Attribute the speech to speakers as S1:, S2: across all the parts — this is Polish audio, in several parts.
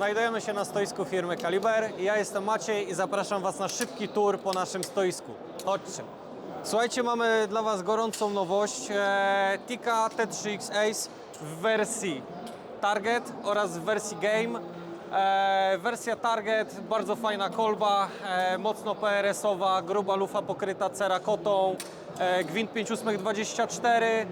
S1: Znajdujemy się na stoisku firmy Kaliber. Ja jestem Maciej i zapraszam Was na szybki tour po naszym stoisku. Chodźcie. Słuchajcie, mamy dla Was gorącą nowość. E, Tika T3X Ace w wersji Target oraz w wersji Game. E, wersja Target, bardzo fajna kolba, e, mocno PRS-owa, gruba lufa pokryta cerakotą, gwint 5824.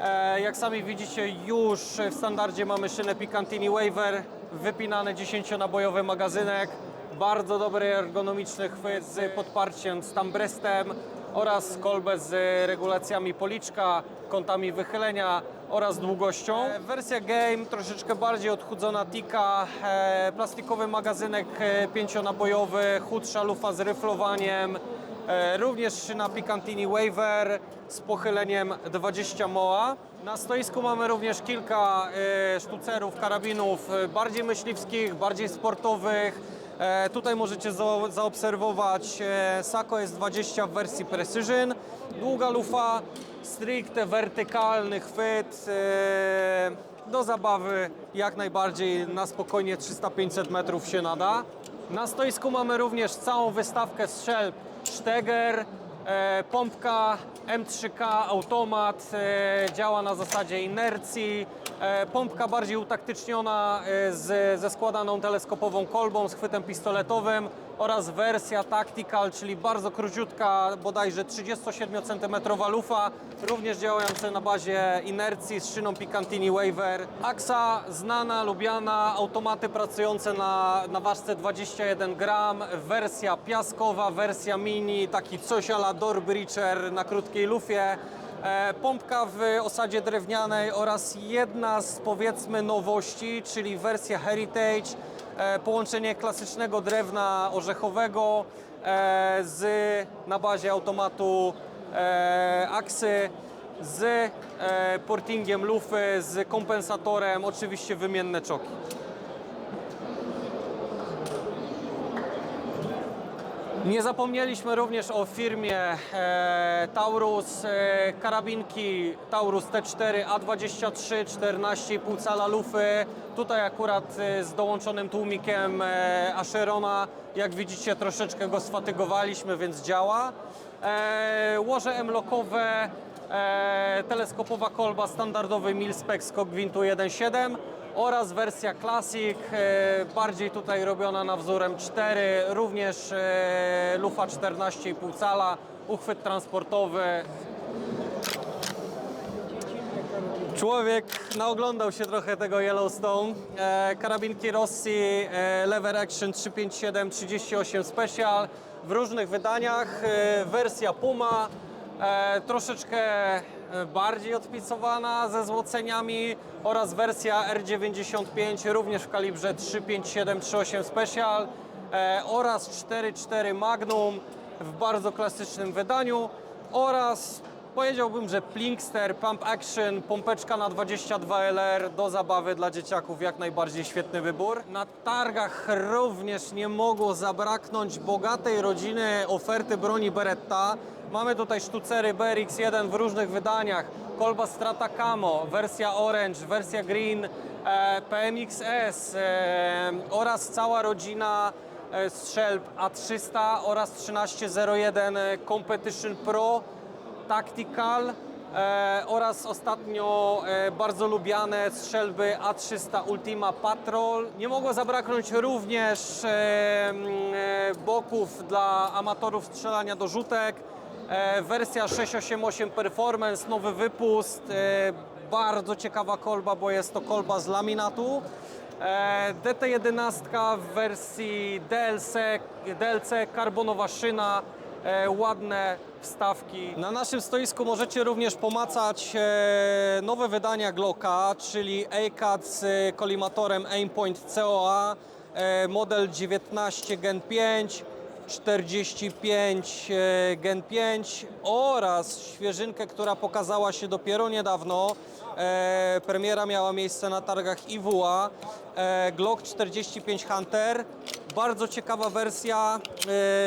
S1: E, jak sami widzicie, już w standardzie mamy szynę Picantini Waver, wypinany 10-nabojowy magazynek, bardzo dobry ergonomiczny chwyt z podparciem z tambrestem oraz kolbę z regulacjami policzka, kątami wychylenia oraz długością. E, Wersja Game troszeczkę bardziej odchudzona tika, e, plastikowy magazynek e, pięcionabojowy, chudsza lufa z ryflowaniem, Również szyna Picantini Waver z pochyleniem 20 moa. Na stoisku mamy również kilka e, sztucerów, karabinów e, bardziej myśliwskich, bardziej sportowych. E, Tutaj możecie za- zaobserwować e, Sako S20 w wersji Precision. Długa lufa, stricte wertykalny chwyt. e, Do zabawy jak najbardziej na spokojnie 300-500 metrów się nada. Na stoisku mamy również całą wystawkę strzelb Steger, e, pompka M3K, automat, e, działa na zasadzie inercji. E, pompka bardziej utaktyczniona z, ze składaną teleskopową kolbą, z chwytem pistoletowym oraz wersja Tactical, czyli bardzo króciutka, bodajże 37 cm lufa, również działająca na bazie inercji z szyną Picantini Waver. Aksa znana, lubiana, automaty pracujące na, na ważce 21 gram, wersja piaskowa, wersja mini, taki coś ala breacher na krótkiej lufie. E, Pompka w osadzie drewnianej oraz jedna z powiedzmy nowości, czyli wersja Heritage, połączenie klasycznego drewna orzechowego e, z, na bazie automatu e, aksy z e, portingiem lufy, z kompensatorem, oczywiście wymienne czoki. Nie zapomnieliśmy również o firmie e, Taurus, e, karabinki Taurus T4 A23 14,5 cala lufy. Tutaj akurat e, z dołączonym tłumikiem e, Asherona, jak widzicie troszeczkę go sfatygowaliśmy, więc działa. E, łoże M-lokowe, e, teleskopowa kolba standardowy Milspec skok gwintu 1.7 oraz wersja Classic, e, bardziej tutaj robiona na wzór M4, również e, lufa 14,5 cala, uchwyt transportowy. Człowiek naoglądał się trochę tego Yellowstone. E, karabinki Rossi Lever Action 357 38 Special w różnych wydaniach. Wersja Puma e, troszeczkę e, bardziej odpicowana ze złoceniami oraz wersja R95 również w kalibrze 357 38 Special e, oraz 4.4 Magnum w bardzo klasycznym wydaniu oraz Powiedziałbym, że Plinkster, Pump Action, pompeczka na 22 LR do zabawy dla dzieciaków jak najbardziej świetny wybór. Na targach również nie mogło zabraknąć bogatej rodziny oferty broni Beretta. Mamy tutaj sztucery BRX1 w różnych wydaniach, kolba Strata Camo, wersja Orange, wersja Green, e, PMXS e, oraz cała rodzina e, strzelb A300 oraz 1301 Competition Pro. Tactical oraz ostatnio bardzo lubiane strzelby A300 Ultima Patrol. Nie mogło zabraknąć również boków dla amatorów strzelania do rzutek. E, wersja 688 Performance, nowy wypust. E, bardzo ciekawa kolba, bo jest to kolba z laminatu. E, DT11 w wersji DLC, DLC karbonowa szyna, ładne wstawki. Na naszym stoisku możecie również pomacać nowe wydania Glocka, czyli ACAD z kolimatorem Aimpoint COA, model 19 Gen 5, 45 e, Gen 5 oraz świeżynkę, która pokazała się dopiero niedawno. E, premiera miała miejsce na targach IWA. E, Glock 45 Hunter. Bardzo ciekawa wersja.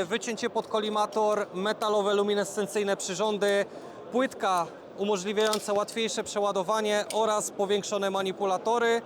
S1: E, wycięcie pod kolimator, metalowe luminescencyjne przyrządy, płytka umożliwiająca łatwiejsze przeładowanie oraz powiększone manipulatory.